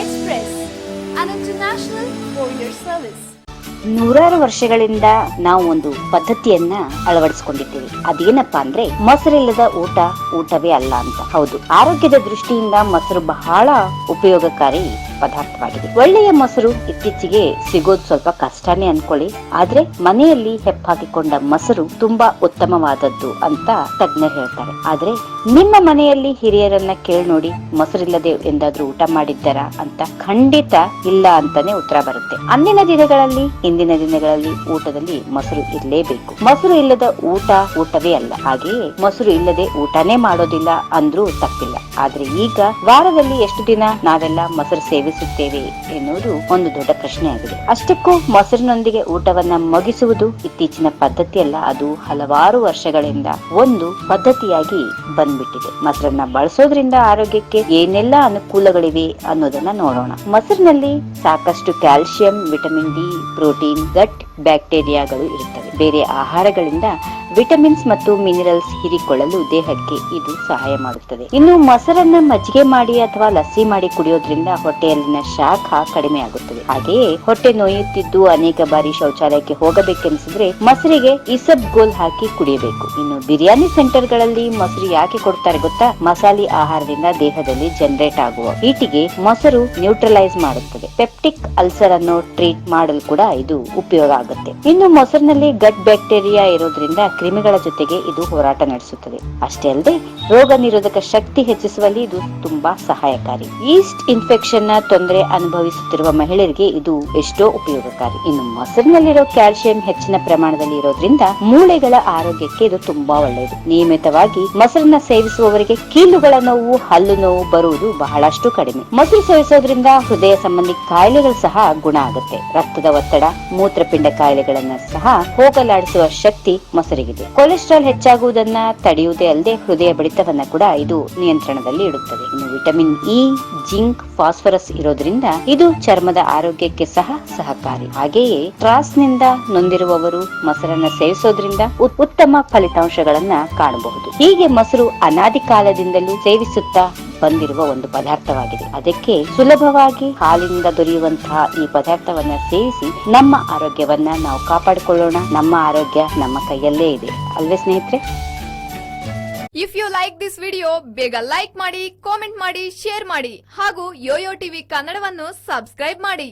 Express, an international service ನೂರಾರು ವರ್ಷಗಳಿಂದ ನಾವು ಒಂದು ಪದ್ಧತಿಯನ್ನ ಅಳವಡಿಸಿಕೊಂಡಿದ್ದೀವಿ. ಅದೇನಪ್ಪಾ ಅಂದ್ರೆ ಮೊಸರಿಲ್ಲದ ಊಟ ಊಟವೇ ಅಲ್ಲ ಅಂತ. ಹೌದು ಆರೋಗ್ಯದ ದೃಷ್ಟಿಯಿಂದ ಮೊಸರು ಬಹಳ ಉಪಯೋಗಕಾರಿ ಪದಾರ್ಥವಾಗಿದೆ. ಒಳ್ಳೆಯ ಮೊಸರು ಇತ್ತೀಚೆಗೆ ಸಿಗೋದು ಸ್ವಲ್ಪ ಕಷ್ಟನೇ ಅನ್ಕೊಳ್ಳಿ. ಆದ್ರೆ ಮನೆಯಲ್ಲಿ ಹೆಪ್ಪಾಕಿಕೊಂಡ ಮೊಸರು ತುಂಬಾ ಉತ್ತಮವಾದದ್ದು ಅಂತ ತಜ್ಞರು ಹೇಳ್ತಾರೆ. ಆದ್ರೆ ನಿಮ್ಮ ಮನೆಯಲ್ಲಿ ಹಿರಿಯರನ್ನ ಕೇಳಿ ನೋಡಿ ಮೊಸರಿಲ್ಲದೆ ಎಂದಾದ್ರೂ ಊಟ ಮಾಡಿದ್ದಾರಾ ಅಂತ ಖಂಡಿತ ಇಲ್ಲ ಅಂತಾನೆ ಉತ್ತರ ಬರುತ್ತೆ. ಅಂದಿನ ದಿನಗಳಲ್ಲಿ, ಇಂದಿನ ದಿನಗಳಲ್ಲಿ ಊಟದಲ್ಲಿ ಮೊಸರು ಇರಲೇಬೇಕು. ಮೊಸರು ಇಲ್ಲದ ಊಟ ಊಟವೇ ಅಲ್ಲ. ಹಾಗೆಯೇ ಮೊಸರು ಇಲ್ಲದೆ ಊಟನೇ ಮಾಡೋದಿಲ್ಲ ಅಂದ್ರೂ ತಪ್ಪಿಲ್ಲ. ಆದ್ರೆ ಈಗ ವಾರದಲ್ಲಿ ಎಷ್ಟು ದಿನ ನಾವೆಲ್ಲ ಮೊಸರು ಸೇವಿಸುತ್ತೇವೆ ಎನ್ನುವುದು ಒಂದು ದೊಡ್ಡ ಪ್ರಶ್ನೆ ಆಗಿದೆ ಅಷ್ಟಕ್ಕೂ ಮೊಸರಿನೊಂದಿಗೆ ಊಟವನ್ನ ಮುಗಿಸುವುದು ಇತ್ತೀಚಿನ ಪದ್ಧತಿಯಲ್ಲ, ಅದು ಹಲವಾರು ವರ್ಷಗಳಿಂದ ಒಂದು ಪದ್ಧತಿಯಾಗಿ ಬಂದ್ಬಿಟ್ಟಿದೆ. ಮೊಸರನ್ನ ಬಳಸೋದ್ರಿಂದ ಆರೋಗ್ಯಕ್ಕೆ ಏನೆಲ್ಲ ಅನುಕೂಲಗಳಿವೆ ಅನ್ನೋದನ್ನ ನೋಡೋಣ. ಮೊಸರಿನಲ್ಲಿ ಸಾಕಷ್ಟು calcium, vitamin D, protein gut ಬ್ಯಾಕ್ಟೀರಿಯಾಗಳು ಇರುತ್ತವೆ. ಬೇರೆ ಆಹಾರಗಳಿಂದ ವಿಟಮಿನ್ಸ್ ಮತ್ತು ಮಿನರಲ್ಸ್ ಹೀರಿಕೊಳ್ಳಲು ದೇಹಕ್ಕೆ ಇದು ಸಹಾಯ ಮಾಡುತ್ತದೆ. ಇನ್ನು ಮೊಸರನ್ನ ಮಜ್ಜಿಗೆ ಮಾಡಿ ಅಥವಾ ಲಸ್ಸಿ ಮಾಡಿ ಕುಡಿಯೋದ್ರಿಂದ ಹೊಟ್ಟೆಯಲ್ಲಿನ ಶಾಖ ಕಡಿಮೆ ಆಗುತ್ತದೆ. ಹಾಗೆಯೇ ಹೊಟ್ಟೆ ನೋಯುತ್ತಿದ್ದು ಅನೇಕ ಬಾರಿ ಶೌಚಾಲಯಕ್ಕೆ ಹೋಗಬೇಕೆನಿಸಿದ್ರೆ ಮೊಸರಿಗೆ ಇಸಬ್ ಗೋಲ್ ಹಾಕಿ ಕುಡಿಯಬೇಕು. ಇನ್ನು ಬಿರಿಯಾನಿ ಸೆಂಟರ್ಗಳಲ್ಲಿ ಮೊಸರು ಯಾಕೆ ಕೊಡ್ತಾರೆ ಗೊತ್ತಾ? ಮಸಾಲೆ ಆಹಾರದಿಂದ ದೇಹದಲ್ಲಿ ಜನರೇಟ್ ಆಗುವ ಹೀಟಿಗೆ ಮೊಸರು ನ್ಯೂಟ್ರಲೈಸ್ ಮಾಡುತ್ತದೆ. ಪೆಪ್ಟಿಕ್ ಅಲ್ಸರ್ ಅನ್ನು ಟ್ರೀಟ್ ಮಾಡಲು ಕೂಡ ಇದು ಉಪಯೋಗ ಆಗುತ್ತೆ. ಇನ್ನು ಮೊಸರಿನಲ್ಲಿ ಗಟ್ ಬ್ಯಾಕ್ಟೀರಿಯಾ ಇರೋದ್ರಿಂದ ಕ್ರಿಮಿಗಳ ಜೊತೆಗೆ ಇದು ಹೋರಾಟ ನಡೆಸುತ್ತದೆ. ಅಷ್ಟೇ ಅಲ್ಲದೆ, ರೋಗ ನಿರೋಧಕ ಶಕ್ತಿ ಹೆಚ್ಚಿಸುವಲ್ಲಿ ಇದು ತುಂಬಾ ಸಹಾಯಕಾರಿ. ಈಸ್ಟ್ ಇನ್ಫೆಕ್ಷನ್ನ ತೊಂದರೆ ಅನುಭವಿಸುತ್ತಿರುವ ಮಹಿಳೆಯರಿಗೆ ಇದು ಎಷ್ಟೋ ಉಪಯೋಗಕಾರಿ. ಇನ್ನು ಮೊಸರಿನಲ್ಲಿರೋ ಕ್ಯಾಲ್ಸಿಯಂ ಹೆಚ್ಚಿನ ಪ್ರಮಾಣದಲ್ಲಿ ಇರೋದ್ರಿಂದ ಮೂಳೆಗಳ ಆರೋಗ್ಯಕ್ಕೆ ಇದು ತುಂಬಾ ಒಳ್ಳೆಯದು. ನಿಯಮಿತವಾಗಿ ಮೊಸರನ್ನ ಸೇವಿಸುವವರಿಗೆ ಕೀಲುಗಳ ನೋವು, ಹಲ್ಲು ನೋವು ಬರುವುದು ಬಹಳಷ್ಟು ಕಡಿಮೆ. ಮೊಸರು ಸೇವಿಸೋದ್ರಿಂದ ಹೃದಯ ಸಂಬಂಧಿ ಕಾಯಿಲೆಗಳು ಸಹ ಗುಣ ಆಗುತ್ತೆ. ರಕ್ತದ ಒತ್ತಡ, ಮೂತ್ರಪಿಂಡ ಕಾಯಿಲೆಗಳನ್ನ ಸಹ ಹೋಗಲಾಡಿಸುವ ಶಕ್ತಿ ಮೊಸರಿಗಿದೆ. ಕೊಲೆಸ್ಟ್ರಾಲ್ ಹೆಚ್ಚಾಗುವುದನ್ನ ತಡೆಯುವುದೇ ಅಲ್ಲದೆ ಹೃದಯ ಬಡಿತವನ್ನ ಕೂಡ ಇದು ನಿಯಂತ್ರಣದಲ್ಲಿ ಇಡುತ್ತದೆ. ಇನ್ನು ವಿಟಮಿನ್ ಇ, ಜಿಂಕ್, ಫಾಸ್ಫರಸ್ ಇರೋದ್ರಿಂದ ಇದು ಚರ್ಮದ ಆರೋಗ್ಯಕ್ಕೆ ಸಹ ಸಹಕಾರಿ. ಹಾಗೆಯೇ ಟ್ರಾಸ್ನಿಂದ ನೊಂದಿರುವವರು ಮೊಸರನ್ನ ಸೇವಿಸೋದ್ರಿಂದ ಉತ್- ಉತ್ತಮ ಫಲಿತಾಂಶಗಳನ್ನ ಕಾಣಬಹುದು. ಹೀಗೆ ಮೊಸರು ಅನಾದಿ ಕಾಲದಿಂದಲೂ ಸೇವಿಸುತ್ತಾ ಬಂದಿರುವ ಒಂದು ಪದಾರ್ಥವಾಗಿದೆ. ಅದಕ್ಕೆ ಸುಲಭವಾಗಿ ಹಾಲಿನಿಂದ ದೊರೆಯುವಂತಹ ಈ ಪದಾರ್ಥವನ್ನ ಸೇವಿಸಿ ನಮ್ಮ ಆರೋಗ್ಯವನ್ನ ನಾವು ಕಾಪಾಡಿಕೊಳ್ಳೋಣ. ನಮ್ಮ ಆರೋಗ್ಯ ನಮ್ಮ ಕೈಯಲ್ಲೇ ಇದೆ. ಅಲ್ವೇ ಸ್ನೇಹಿತರೆ? If you like this video ಬೇಗ ಲೈಕ್ ಮಾಡಿ ಕಾಮೆಂಟ್ ಮಾಡಿ ಶೇರ್ ಮಾಡಿ ಹಾಗೂ ಯೋಯೋ ಟಿವಿ ಕನ್ನಡವನ್ನು ಸಬ್ಸ್ಕ್ರೈಬ್ ಮಾಡಿ.